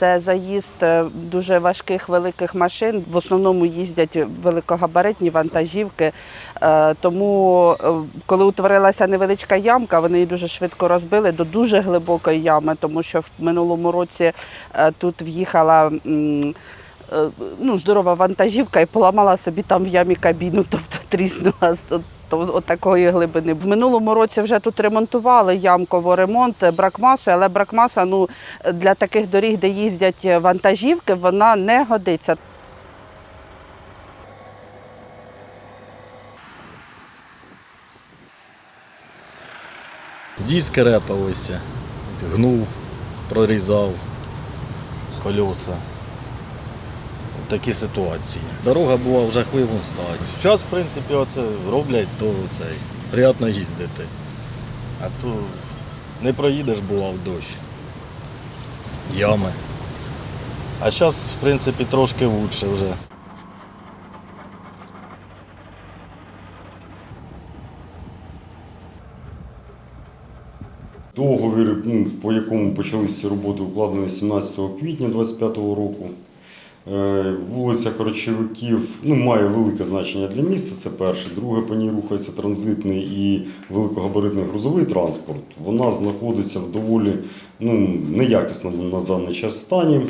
Це заїзд е, дуже важких великих машин. В основному їздять великогабаритні вантажівки. Е, Тому, е, коли утворилася невеличка ямка, вони її дуже швидко розбили до дуже глибокої ями, тому що в минулому році тут в'їхала. Ну, здорова вантажівка і поламала собі там в ямі кабіну, тобто тріснула от- от такої глибини. В минулому році вже тут ремонтували ямково ремонт, е, бракмаси, але бракмаса ну, для таких доріг, де їздять вантажівки, вона не годиться. Диски репалися, гнув, прорізав кольоса. Такі ситуації. Дорога була в жахливому стані. Зараз, в принципі, оце роблять, то цей, приємно їздити. А то не проїдеш, бував дощ. Ями. А зараз, в принципі, трошки лучше вже. Договір, по якому почалися роботи, укладений 17 квітня 2025 року. Е, Вулиця Харчовиків ну, має велике значення для міста. Це перше. Друге, по ній рухається транзитний і великогабаритний грузовий транспорт. Вона знаходиться в доволі ну, неякісному на даний час стані.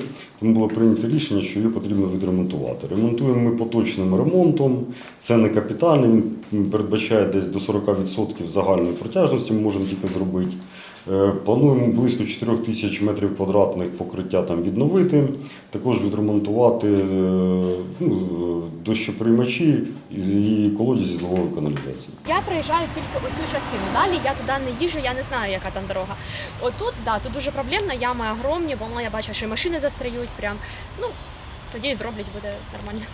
Тому було прийнято рішення, що її потрібно відремонтувати. Ремонтуємо ми поточним ремонтом. Це не капітальний, він передбачає десь до 40% загальної протяжності. Ми можемо тільки зробити. Е, Плануємо близько 4 тисяч метрів квадратних покриття там відновити, також відремонтувати е, ну, е, дощоприймачі і колодязі злової каналізації. Я проїжджаю тільки оцю частину. Далі я туди не їжджу, я не знаю, яка там дорога. Отут, да, тут дуже проблемно, ями огромні, воно я бачу, що і машини застряють прям. Ну, тоді зроблять буде нормально.